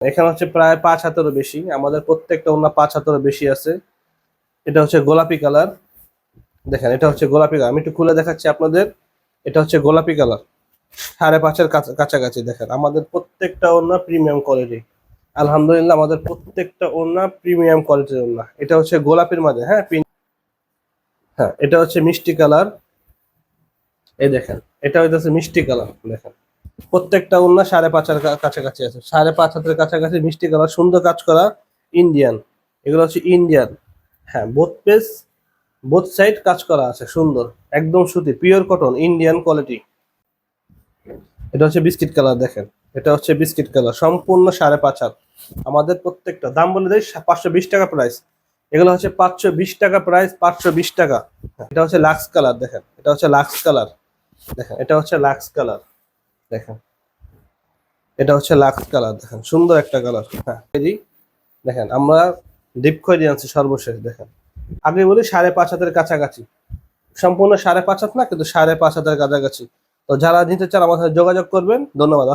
এখানে হচ্ছে প্রায় পাঁচ হাতেরও বেশি। আমাদের প্রত্যেকটা ওনার পাঁচ হাতেরও বেশি আছে। এটা হচ্ছে গোলাপি কালার। দেখেন, এটা হচ্ছে গোলাপি কালার। আমি একটু খুলে দেখাচ্ছি আপনাদের। এটা হচ্ছে গোলাপি কালার। সাড়ে পাঁচের কাছা- কাছাকাছি দেখেন, আমাদের প্রত্যেকটা ওনা প্রিমিয়াম কোয়ালিটি। আলহামদুলিল্লাহ, আমাদের প্রত্যেকটা ওনা প্রিমিয়াম কোয়ালিটির ওনা এটা হচ্ছে গোলাপির মাঝে হ্যাঁ হ্যাঁ এটা হচ্ছে মিষ্টি কালার। এই দেখেন, এটা হচ্ছে মিষ্টি কালার, দেখেন। প্রত্যেকটা ওনা সাড়ে পাঁচ কা- কাছাকাছি আছে। সাড়ে পাঁচ হাতের কাছাকাছি মিষ্টি কালার, সুন্দর কাজ করা ইন্ডিয়ান এগুলো হচ্ছে ইন্ডিয়ান হ্যাঁ বোথ পেজ বোথ সাইড কাজ করা আছে, সুন্দর। একদম সুতি পিওর কটন ইন্ডিয়ান কোয়ালিটি এটা হচ্ছে বিস্কিট কালার দেখেন। এটা হচ্ছে বিস্কিট কালার সম্পূর্ণ সাড়ে পাঁচ হাত। আমাদের প্রত্যেকটা, দাম বলে দেয় পাঁচশো বিশ টাকা প্রাইস এগুলো হচ্ছে পাঁচশো বিশ টাকা প্রাইস পাঁচশো বিশ টাকা। এটা হচ্ছে লাক্স কালার দেখেন। এটা হচ্ছে লাক্স কালার দেখেন, এটা হচ্ছে লাক্স কালার দেখেন। এটা হচ্ছে লাক্স কালার, দেখেন, সুন্দর একটা কালার হ্যাঁ। দেখেন, আমরা ডিপ দিয়ে আনছি সর্বশেষ, দেখেন। আগে বলি সাড়ে পাঁচ হাতের কাছাকাছি। সম্পূর্ণ সাড়ে পাঁচ হাত না, কিন্তু সাড়ে পাঁচ হাতের কাছাকাছি। তো যারা নিতে চান আমার সাথে যোগাযোগ করবেন, ধন্যবাদ।